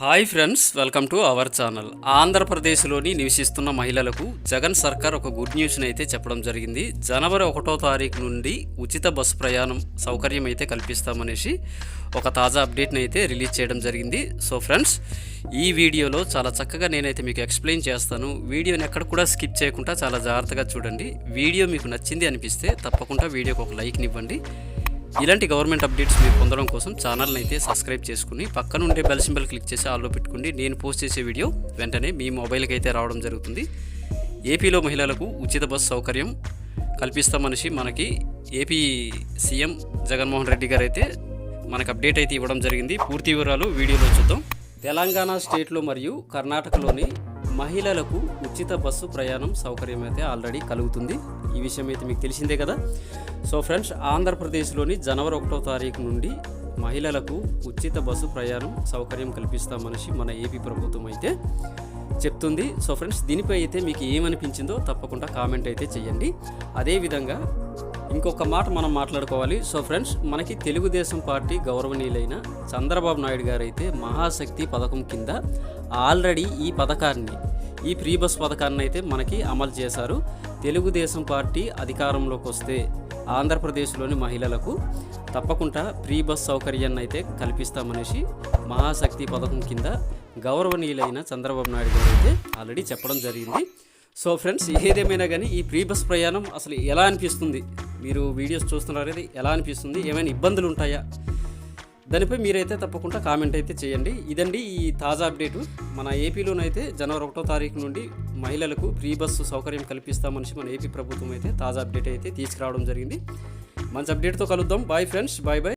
Hi friends welcome to our channel. ఆంధ్రప్రదేశ్లోని నివసిస్తున్న మహిళలకు జగన్ సర్కార్ ఒక గుడ్ న్యూస్ని అయితే చెప్పడం జరిగింది. జనవరి ఒకటో తారీఖు నుండి ఉచిత బస్సు ప్రయాణం సౌకర్యం అయితే కల్పిస్తామనేసి ఒక తాజా అప్డేట్ని అయితే రిలీజ్ చేయడం జరిగింది. సో ఫ్రెండ్స్ ఈ వీడియోలో చాలా చక్కగా నేనైతే మీకు ఎక్స్ప్లెయిన్ చేస్తాను. వీడియోని ఎక్కడ కూడా స్కిప్ చేయకుండా చాలా జాగ్రత్తగా చూడండి. వీడియో మీకు నచ్చింది అనిపిస్తే తప్పకుండా వీడియోకి ఒక లైక్ని ఇవ్వండి. ఇలాంటి గవర్నమెంట్ అప్డేట్స్ మీరు పొందడం కోసం ఛానల్ని అయితే సబ్స్క్రైబ్ చేసుకుని పక్కన ఉండే బెల్ సింబల్ క్లిక్ చేసి ఆల్లో పెట్టుకుని నేను పోస్ట్ చేసే వీడియో వెంటనే మీ మొబైల్కి అయితే రావడం జరుగుతుంది. ఏపీలో మహిళలకు ఉచిత బస్సు సౌకర్యం కల్పిస్తామనేసి మనకి ఏపీ సీఎం జగన్మోహన్ రెడ్డి గారు అయితే మనకు అప్డేట్ అయితే ఇవ్వడం జరిగింది. పూర్తి వివరాలు వీడియోలో చూద్దాం. తెలంగాణ స్టేట్లో మరియు కర్ణాటకలోని మహిళలకు ఉచిత బస్సు ప్రయాణం సౌకర్యం అయితే ఆల్రెడీ కలుగుతుంది. ఈ విషయం అయితే మీకు తెలిసిందే కదా. సో ఫ్రెండ్స్ ఆంధ్రప్రదేశ్లోని జనవరి ఒకటో తారీఖు నుండి మహిళలకు ఉచిత బస్సు ప్రయాణం సౌకర్యం కల్పిస్తామనేసి మన ఏపీ ప్రభుత్వం అయితే చెప్తుంది. సో ఫ్రెండ్స్ దీనిపై అయితే మీకు ఏమనిపించిందో తప్పకుండా కామెంట్ అయితే చేయండి. అదేవిధంగా ఇంకొక మాట మనం మాట్లాడుకోవాలి. సో ఫ్రెండ్స్ మనకి తెలుగుదేశం పార్టీ గౌరవనీయులైన చంద్రబాబు నాయుడు గారు అయితే మహాశక్తి పథకం కింద ఆల్రెడీ ఈ పథకాన్ని ఈ ప్రీ బస్ పథకాన్ని అయితే మనకి అమలు చేశారు. తెలుగుదేశం పార్టీ అధికారంలోకి వస్తే ఆంధ్రప్రదేశ్లోని మహిళలకు తప్పకుండా ప్రీ బస్ సౌకర్యాన్ని అయితే కల్పిస్తామనేసి మహాశక్తి పథకం కింద గౌరవనీయులైన చంద్రబాబు నాయుడు గారు అయితే ఆల్రెడీ చెప్పడం జరిగింది. సో ఫ్రెండ్స్ ఏదేమైనా కానీ ఈ ప్రీ బస్ ప్రయాణం అసలు ఎలా అనిపిస్తుంది? మీరు వీడియోస్ చూస్తున్నారు కదా ఎలా అనిపిస్తుంది? ఏమైనా ఇబ్బందులు ఉంటాయా? దానిపై మీరైతే తప్పకుండా కామెంట్ అయితే చేయండి. ఇదండి ఈ తాజా అప్డేటు. మన ఏపీలోనైతే జనవరి ఒకటో తారీఖు నుండి మహిళలకు ఫ్రీ బస్సు సౌకర్యం కల్పిస్తామని మన ఏపీ ప్రభుత్వం అయితే తాజా అప్డేట్ అయితే తీసుకురావడం జరిగింది. మంచి అప్డేట్తో కలుద్దాం. Bye friends bye bye